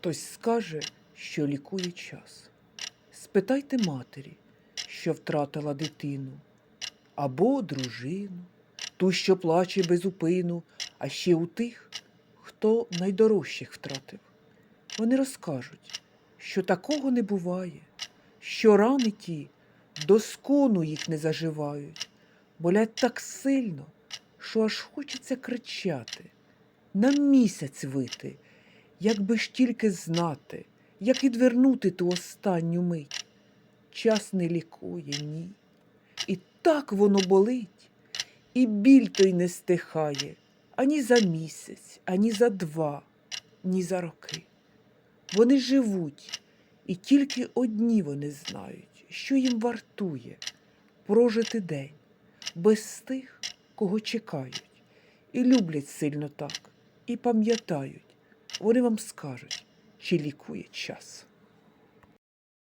Хтось скаже, що лікує час. Спитайте матері, що втратила дитину, або дружину, ту, що плаче без упину, а ще у тих, хто найдорожчих втратив. Вони розкажуть, що такого не буває, що рани ті до скону їх не заживають, болять так сильно, що аж хочеться кричати, на місяць вити, якби ж тільки знати, як відвернути ту останню мить. Час не лікує, ні. І так воно болить, і біль той не стихає ані за місяць, ані за два, ні за роки. Вони живуть, і тільки одні вони знають, що їм вартує прожити день без тих, кого чекають, і люблять сильно так, і пам'ятають. Вони вам скажуть, чи лікує час.